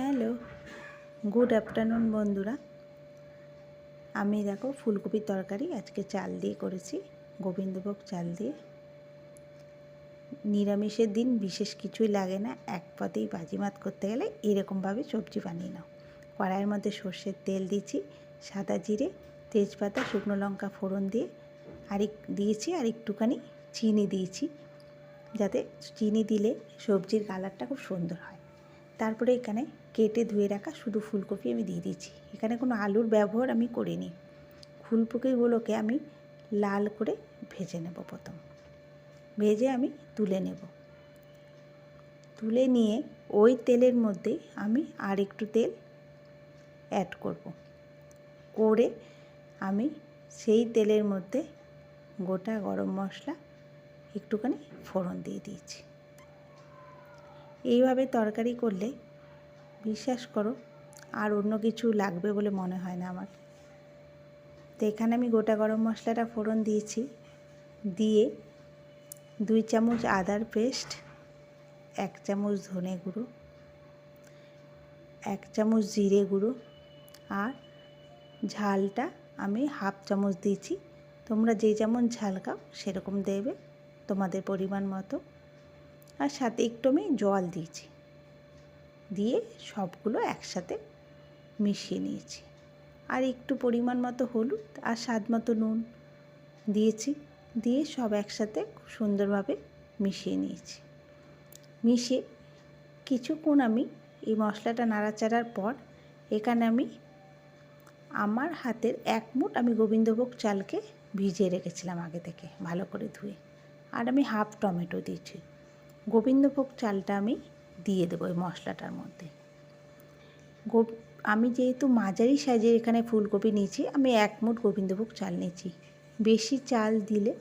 Hello good afternoon বন্ধুরা। আমি দেখো ফুলকপির তরকারি, আজকে চাল দিয়ে করেছি, গোবিন্দভোগ চাল দিয়ে। নিরামিষের দিন বিশেষ কিছুই লাগে না, এক পাতেই বাজিমাত করতে গেলে এরকমভাবে সবজি বানিয়ে নাও। কড়াইয়ের মধ্যে সর্ষের তেল দিয়েছি, সাদা জিরে, তেজপাতা, শুকনো লঙ্কা ফোড়ন দিয়ে আর দিয়েছি আর একটুখানি চিনি দিয়েছি, যাতে চিনি দিলে সবজির কালারটা খুব সুন্দর হয়। তারপরে এখানে কেটে ধুয়ে রাখা শুধু ফুলকপি আমি দিয়ে দিচ্ছি এখানে কোনো আলুর ব্যবহার আমি করিনি। ফুলকপিগুলোকে আমি লাল করে ভেজে নেব প্রথম। ভেজে আমি তুলে নেব। তুলে নিয়ে ওই তেলের মধ্যে আমি আর একটু তেল অ্যাড করব। করে আমি সেই তেলের মধ্যে গোটা গরম মশলা একটুখানি ফোড়ন দিয়ে দিয়েছি। এইভাবে তরকারি করলে, বিশ্বাস করো, আর অন্য কিছু লাগবে বলে মনে হয় না আমার। তো এখানে আমি গোটা গরম মশলাটা ফোড়ন দিয়েছি। দিয়ে দুই চামচ আদার পেস্ট, এক চামচ ধনে গুঁড়ো, এক চামচ জিরে গুঁড়ো, আর ঝালটা আমি হাফ চামচ দিয়েছি। তোমরা যে যেমন ঝাল খাও, সেরকম দেবে তোমাদের পরিমাণ মতো। আর সাথে একটু আমি জল দিয়েছি। দিয়ে সবগুলো একসাথে মিশিয়ে নিয়েছি। আর একটু পরিমাণ মতো হলুদ আর স্বাদ মতো নুন দিয়েছি। দিয়ে সব একসাথে খুব সুন্দরভাবে মিশিয়ে নিয়েছি। মিশিয়ে কিছুক্ষণ আমি এই মশলাটা নাড়াচাড়ার পর এখানে আমি আমার হাতের এক মুঠ আমি গোবিন্দভোগ চালকে ভিজিয়ে রেখেছিলাম আগে থেকে ভালো করে ধুয়ে। আর আমি হাফ টমেটো দিয়েছি। গোবিন্দভোগ চালটা আমি দিয়ে দেবো ওই মশলাটার মধ্যে। গো, আমি যেহেতু মাঝারি সাইজের এখানে ফুলকপি নিয়েছি, আমি এক মুঠ গোবিন্দভোগ চাল নিয়েছি। বেশি চাল দিলে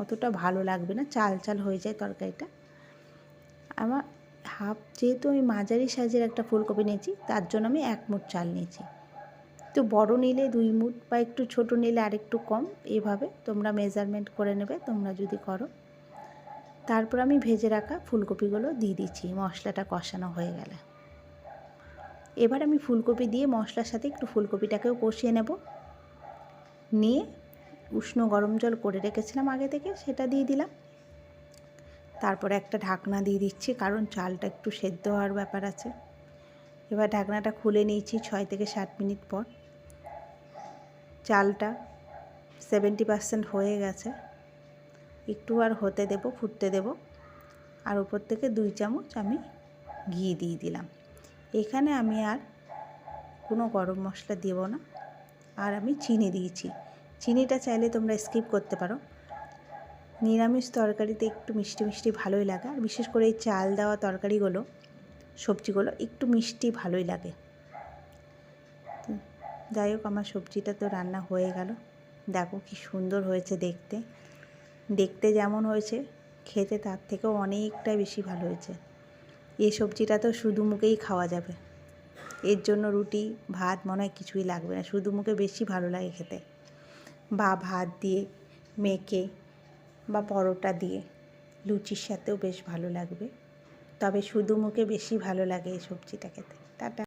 অতটা ভালো লাগবে না, চাল চাল হয়ে যায় তরকারিটা। আমার হাফ, যেহেতু আমি মাঝারি সাইজের একটা ফুলকপি নিয়েছি, তার জন্য আমি এক মুঠ চাল নিয়েছি। তো বড় নিলে দুই মুঠ বা একটু ছোট নিলে আরেকটু কম, এভাবে তোমরা মেজারমেন্ট করে নেবে, তোমরা যদি করো। তারপর আমি ভেজে রাখা ফুলকপিগুলো দিয়ে দিচ্ছি, মশলাটা কষানো হয়ে গেলে। এবার আমি ফুলকপি দিয়ে মশলার সাথে একটু ফুলকপিটাকেও কষিয়ে নেব। নিয়ে উষ্ণ গরম জল করে রেখেছিলাম আগে থেকে, সেটা দিয়ে দিলাম। তারপরে একটা ঢাকনা দিয়ে দিচ্ছি, কারণ চালটা একটু সেদ্ধ হওয়ার ব্যাপার আছে। এবার ঢাকনাটা খুলে নিয়েছি ছয় থেকে সাত মিনিট পর। চালটা সেভেন্টি পার্সেন্ট হয়ে গেছে। একটু আর হতে দেব, ফুটতে দেব। আর উপর থেকে দুই চামচ আমি ঘি দিয়ে দিলাম। এখানে আমি আর কোনো গরম মশলা দেব না। আর আমি চিনি দিয়েছি। চিনিটা চাইলে তোমরা স্কিপ করতে পারো। নিরামিষ তরকারিতে একটু মিষ্টি মিষ্টি ভালোই লাগে। আর বিশেষ করে এই চাল দেওয়া তরকারিগুলো, সবজিগুলো একটু মিষ্টি ভালোই লাগে। যাই হোক, আমার সবজিটা তো রান্না হয়ে গেল। দেখো কি সুন্দর হয়েছে দেখতে। দেখতে যেমন হয়েছে, খেতে তার থেকেও অনেকটাই বেশি ভালো হয়েছে। এই সবজিটা তো শুধু মুখেই খাওয়া যাবে। এর জন্য রুটি, ভাত মনে হয় কিছুই লাগবে না, শুধু মুখে বেশি ভালো লাগে খেতে। বা ভাত দিয়ে মেখে বা পরোটা দিয়ে লুচির সাথেও বেশ ভালো লাগবে। তবে শুধু মুখে বেশি ভালো লাগে এই সবজিটা খেতে। টাটা।